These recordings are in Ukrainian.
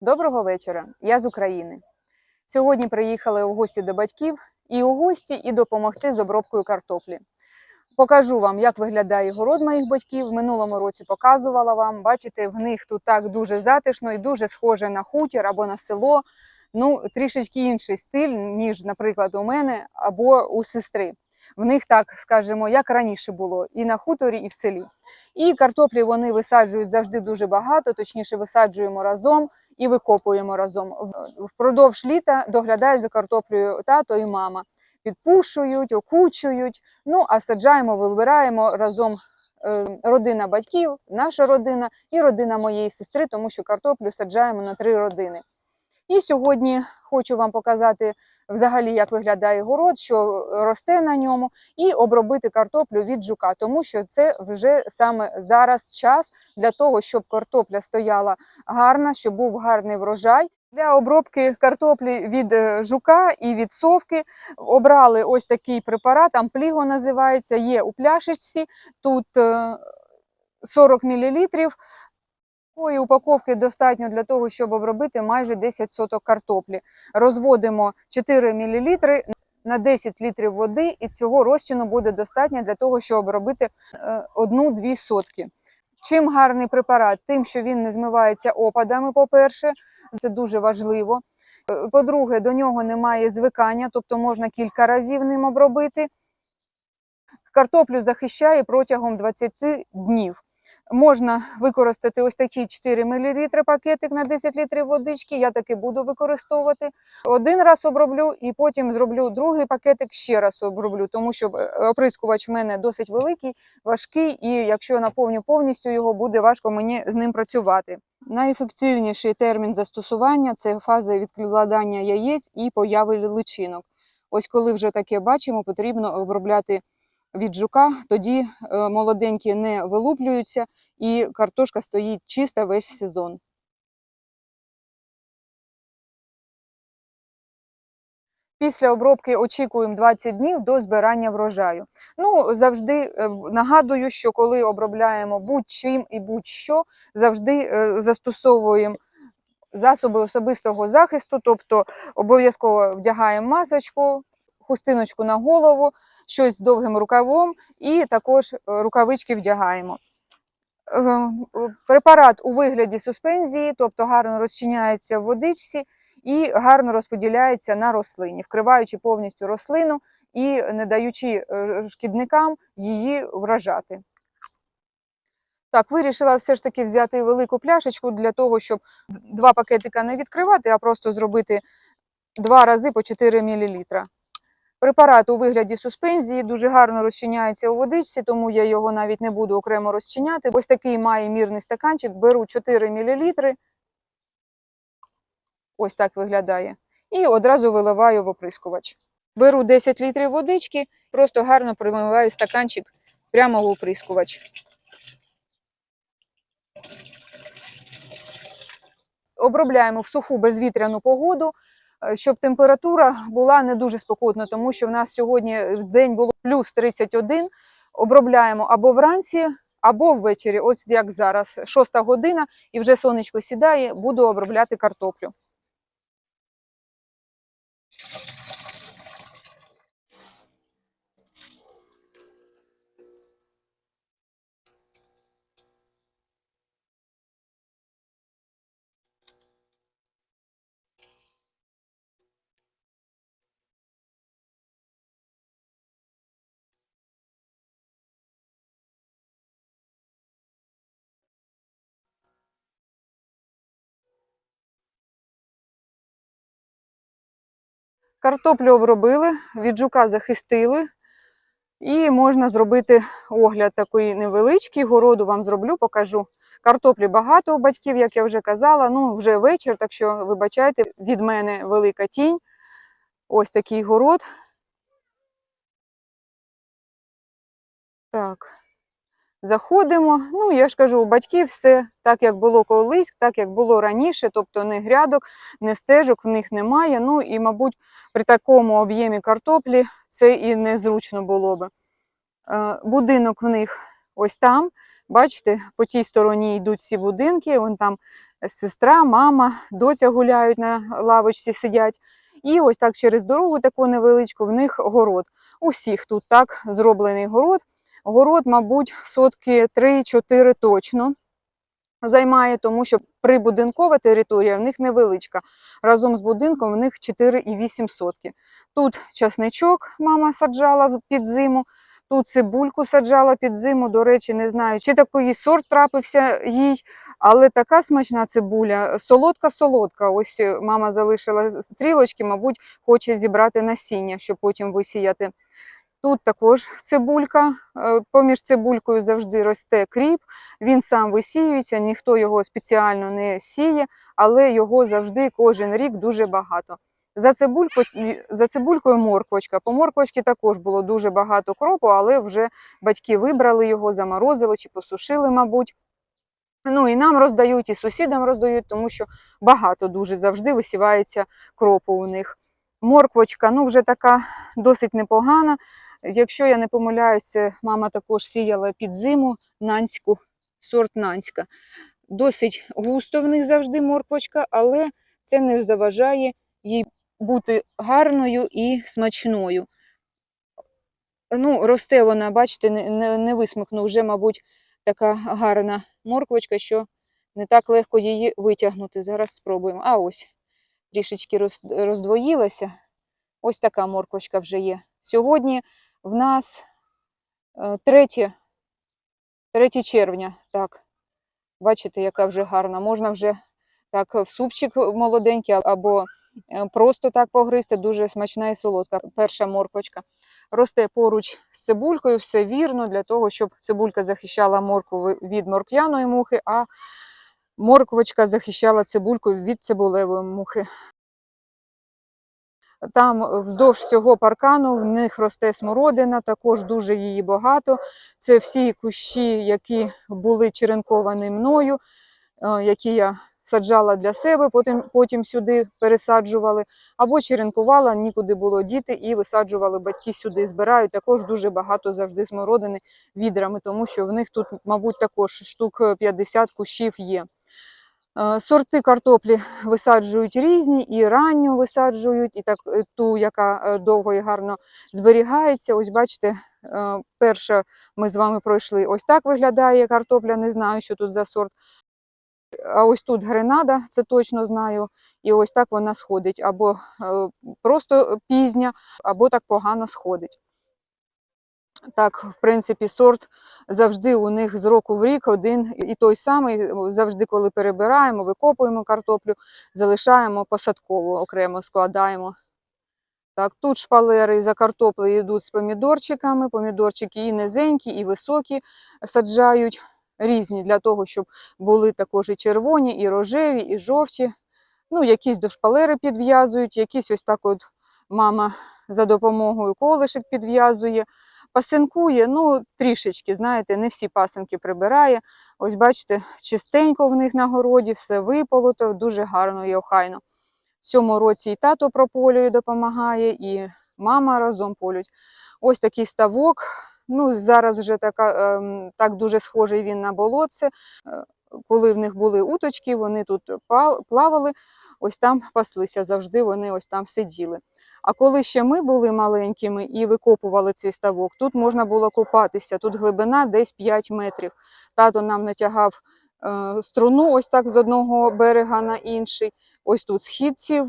Доброго вечора, я з України. Сьогодні приїхали у гості до батьків і у гості, і допомогти з обробкою картоплі. Покажу вам, як виглядає город моїх батьків. В минулому році показувала вам. Бачите, в них тут так дуже затишно і дуже схоже на хутір або на село. Ну, трішечки інший стиль, ніж, наприклад, у мене або у сестри. В них так, скажімо, як раніше було, і на хуторі, і в селі. І картоплі вони висаджують завжди дуже багато, точніше, висаджуємо разом і викопуємо разом. Впродовж літа доглядають за картоплею тато і мама. Підпушують, окучують. Ну а саджаємо, вибираємо разом е, родина батьків, наша родина і родина моєї сестри, тому що картоплю саджаємо на три родини. І сьогодні хочу вам показати взагалі, як виглядає город, що росте на ньому, і обробити картоплю від жука, тому що це вже саме зараз час для того, щоб картопля стояла гарна, щоб був гарний врожай. Для обробки картоплі від е, жука і від совки обрали ось такий препарат, ампліго називається, є у пляшечці. Тут е, 40 мл. Такої упаковки достатньо для того, щоб обробити майже 10 соток картоплі. Розводимо 4 мл на 10 літрів води, і цього розчину буде достатньо для того, щоб обробити 1-2 сотки. Чим гарний препарат? Тим, що він не змивається опадами, по-перше, це дуже важливо. Е, По-друге, до нього немає звикання, тобто можна кілька разів ним обробити. Картоплю захищає протягом 20 днів. Можна використати ось такі 4 мл пакетик на 10 літрів водички. Я таки буду використовувати. Один раз оброблю і потім зроблю другий пакетик ще раз оброблю, тому що е, оприскувач в мене досить великий, важкий, і якщо я наповню повністю його, буде важко мені з ним працювати. Найефективніший термін застосування це фаза відкладання яєць і появи личинок. Ось коли вже таке бачимо, потрібно обробляти від жука, тоді е, молоденькі не вилуплюються і картошка стоїть чиста весь сезон. Після обробки очікуємо 20 днів до збирання врожаю. Ну, завжди е, нагадую, що коли обробляємо будь-чим і будь-що, завжди е, застосовуємо засоби особистого захисту, тобто обов'язково вдягаємо масочку, хустиночку на голову, щось з довгим рукавом і також е, рукавички вдягаємо. Е, е, Препарат у вигляді суспензії, тобто гарно розчиняється в водичці і гарно розподіляється на рослині, вкриваючи повністю рослину і не даючи е, шкідникам її вражати. Так, вирішила все ж таки взяти велику пляшечку для того, щоб два пакетика не відкривати, а просто зробити два рази по 4 мл. Препарат у вигляді суспензії дуже гарно розчиняється у водичці, тому я його навіть не буду окремо розчиняти. Ось такий має мірний стаканчик, беру 4 мл. Ось так виглядає. І одразу виливаю в оприскувач. Беру 10 літрів водички, просто гарно промиваю стаканчик прямо в оприскувач. Обробляємо в суху безвітряну погоду, щоб температура була не дуже спекотна, тому що в нас сьогодні в день було плюс 31. Обробляємо або вранці, або ввечері. Ось як зараз, 6 година, і вже сонечко сідає, буду обробляти картоплю. Картоплю обробили, від жука захистили. І можна зробити огляд такий невеличкий. Городу вам зроблю, покажу. Картоплі багато у батьків, як я вже казала. Ну, вже вечір, так що вибачайте, від мене велика тінь. Ось такий город. Так. Заходимо. Ну, я ж кажу, у батьків все так, як було колись, так як було раніше, тобто не грядок, не стежок в них немає. Ну і, мабуть, при такому об'ємі картоплі це і незручно було би. Е, Будинок в них ось там. Бачите, по тій стороні йдуть всі будинки, вон там сестра, мама, доця гуляють на лавочці, сидять. І ось так через дорогу таку невеличку в них город. У всіх тут так зроблений город. Город, мабуть, сотки 3-4 точно займає, тому що прибудинкова територія в них невеличка. Разом з будинком в них 4,8 сотки. Тут часничок мама саджала під зиму, тут цибульку саджала під зиму. До речі, не знаю, чи такий сорт трапився їй, але така смачна цибуля, солодка-солодка. Ось е, мама залишила стрілочки, мабуть, хоче зібрати насіння, щоб потім висіяти. Тут також цибулька, е, поміж цибулькою завжди росте кріп, він сам висіюється, ніхто його спеціально не сіє, але його завжди кожен рік дуже багато. За, цибулько, за цибулькою морквочка. По морквочці також було дуже багато кропу, але вже батьки вибрали його, заморозили чи посушили, мабуть. Ну і нам роздають, і сусідам роздають, тому що багато дуже завжди висівається кропу у них. Морквочка, ну вже така досить непогана. Якщо я не помиляюся, мама також сіяла під зиму нанську, сорт нанська. Досить густо в них завжди морквочка, але це не заважає їй бути гарною і смачною. Ну, росте вона, бачите, не, не, не висмикну, вже, мабуть, така гарна морквочка, що не так легко її витягнути. Зараз спробуємо. А ось трішечки роздвоїлася. Ось така морквочка вже є. Сьогодні в нас е, 3, 3 червня. Так. Бачите, яка вже гарна. Можна вже так в супчик молоденький або е, просто так погризти. Дуже смачна і солодка. Перша морквочка. Росте поруч з цибулькою, все вірно для того, щоб цибулька захищала моркву від морквяної мухи, а морквочка захищала цибульку від цибулевої мухи. Там е, вздовж всього паркану в них росте смородина, також дуже її багато. Це всі кущі, які були черенковані мною, е, які я саджала для себе, потім, потім сюди пересаджували, або черенкувала, нікуди було діти, і висаджували батьки сюди. Збирають також дуже багато завжди смородини відрами, тому що в них тут, мабуть, також штук 50 кущів є. Е, Сорти картоплі висаджують різні, і ранню висаджують, і так е, ту, яка е, довго і гарно зберігається. Ось бачите, перша ми з вами пройшли. Ось так виглядає картопля. Не знаю, що тут за сорт. А ось тут гренада, це точно знаю. І ось так вона сходить. Або просто пізня, або так погано сходить. Так, в принципі, сорт завжди у них з року в рік один і той самий. Завжди, коли перебираємо, викопуємо картоплю, залишаємо посадково, окремо складаємо. Так, тут шпалери за картоплею йдуть з помідорчиками. Помідорчики і низенькі, і високі саджають різні для того, щоб були також і червоні, і рожеві, і жовті. Ну, якісь до шпалери підв'язують, якісь ось так от мама за допомогою колишек підв'язує. Пасинкує, ну, трішечки, знаєте, не всі пасинки прибирає. Ось бачите, чистенько в них на городі, все виполото, дуже гарно і охайно. В цьому році і тато прополює, допомагає, і мама разом полють. Ось такий ставок. Ну, зараз вже така, ем, так дуже схожий він на болотце. Е, Коли в них були уточки, вони тут плавали, ось там паслися, завжди вони ось там сиділи. А коли ще ми були маленькими і викопували цей ставок, тут можна було купатися. Тут глибина десь 5 метрів. Тато нам натягав е, струну ось так з одного берега на інший. Ось тут східці,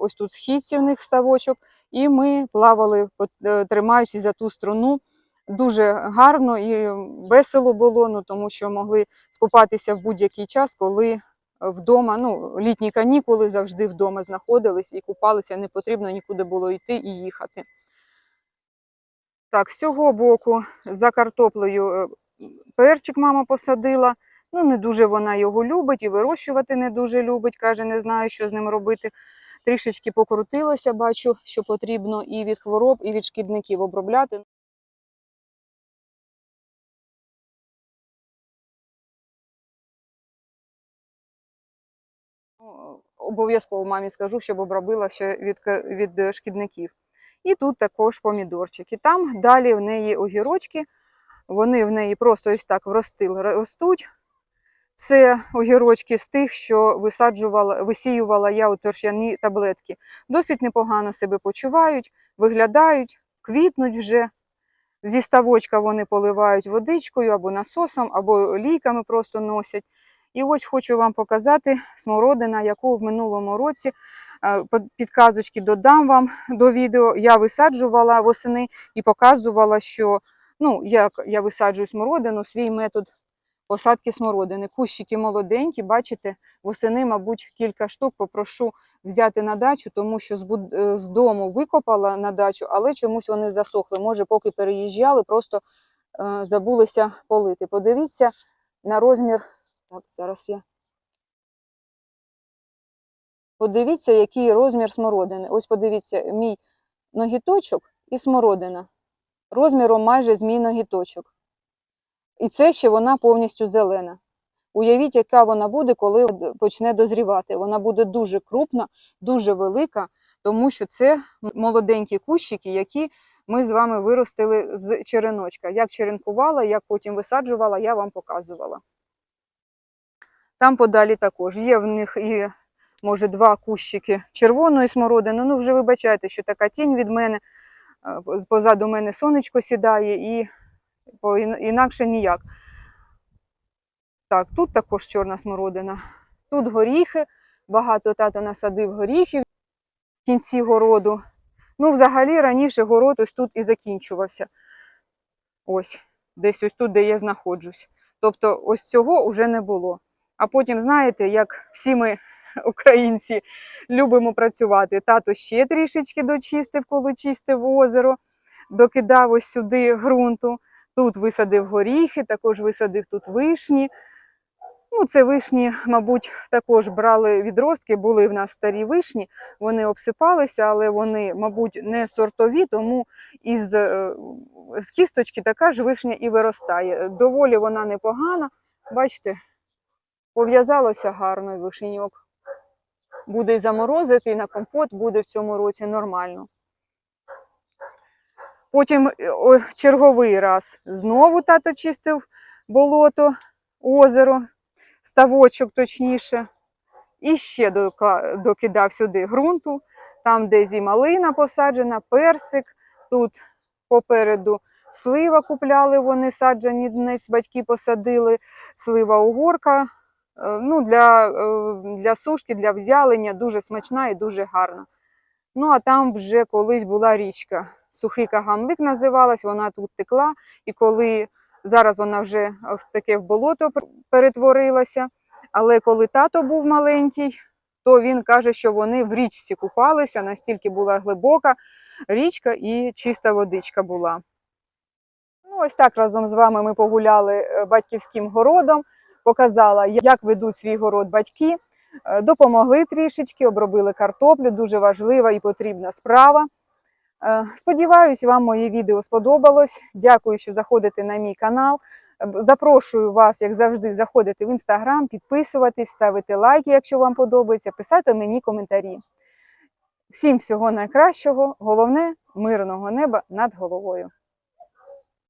ось тут східці в них ставочок, і ми плавали, е, тримаючись за ту струну. Дуже гарно і весело було, ну тому що могли скупатися в будь-який час, коли вдома, ну, літні канікули завжди вдома знаходились і купалися, не потрібно нікуди було йти і їхати. Так, з цього боку за картоплею е, перчик мама посадила. Ну, не дуже вона його любить і вирощувати не дуже любить. Каже, не знаю, що з ним робити. Трішечки покрутилося, бачу, що потрібно і від хвороб, і від шкідників обробляти. Обов'язково мамі скажу, щоб обробила ще від, від е, шкідників. І тут також помідорчики. Там далі в неї огірочки, вони в неї просто ось так вростили, ростуть. Це огірочки з тих, що висаджувала, висіювала я у торф'яні таблетки. Досить непогано себе почувають, виглядають, квітнуть вже. Зі ставочка вони поливають водичкою або насосом, або лійками просто носять. І ось хочу вам показати смородина, яку в минулому році е, підказочки додам вам до відео. Я висаджувала восени і показувала, що ну, як я висаджую смородину, свій метод посадки смородини. Кущики молоденькі, бачите, восени, мабуть, кілька штук попрошу взяти на дачу, тому що з, е, дому викопала на дачу, але чомусь вони засохли. Може, поки переїжджали, просто е, забулися полити. Подивіться на розмір. Так, зараз я. Подивіться, який розмір смородини. Ось подивіться, мій ногіточок і смородина. Розміром майже з мій ногіточок. І це ще вона повністю зелена. Уявіть, яка вона буде, коли почне дозрівати. Вона буде дуже крупна, дуже велика, тому що це молоденькі кущики, які ми з вами виростили з череночка. Як черенкувала, як потім висаджувала, я вам показувала. Там подалі також є в них і, може, два кущики червоної смородини. Ну, вже вибачайте, що така тінь від мене. Е, Позаду мене сонечко сідає і інакше ніяк. Так, тут також чорна смородина. Тут горіхи, багато тато насадив горіхів в кінці городу. Ну, взагалі, раніше город ось тут і закінчувався. Ось, десь ось тут, де я знаходжусь. Тобто, ось цього вже не було. А потім, знаєте, як всі ми, українці, любимо працювати. Тато ще трішечки дочистив, коли чистив озеро, докидав ось сюди ґрунту. Тут висадив горіхи, також висадив тут вишні. Ну, це вишні, мабуть, також брали відростки, були в нас старі вишні, вони обсипалися, але вони, мабуть, не сортові, тому із е, з кісточки така ж вишня і виростає. Доволі вона непогана. Бачите, пов'язалося гарно вишеньок. Буде і заморозити, і на компот буде в цьому році нормально. Потім е, черговий раз знову тато чистив болото, озеро, ставочок точніше. І ще докидав сюди ґрунту, там, де зі малина посаджена, персик. Тут попереду слива купляли вони саджані, десь батьки посадили, слива угорка. Е, Ну, для, е, для сушки, для в'ялення дуже смачна і дуже гарна. Ну, а там вже колись була річка. Сухий кагамлик називалась, вона тут текла. І коли зараз вона вже в таке в болото перетворилася. Але коли тато був маленький, то він каже, що вони в річці купалися, настільки була глибока річка і чиста водичка була. Ну, ось так разом з вами ми погуляли е, батьківським городом, показала, як ведуть свій город батьки. Е, Допомогли трішечки, обробили картоплю, дуже важлива і потрібна справа. Е, Сподіваюсь, вам моє відео сподобалось. Дякую, що заходите на мій канал. Е, Запрошую вас, як завжди, заходити в інстаграм, підписуватись, ставити лайки, якщо вам подобається, писати мені коментарі. Всім всього найкращого, головне мирного неба над головою.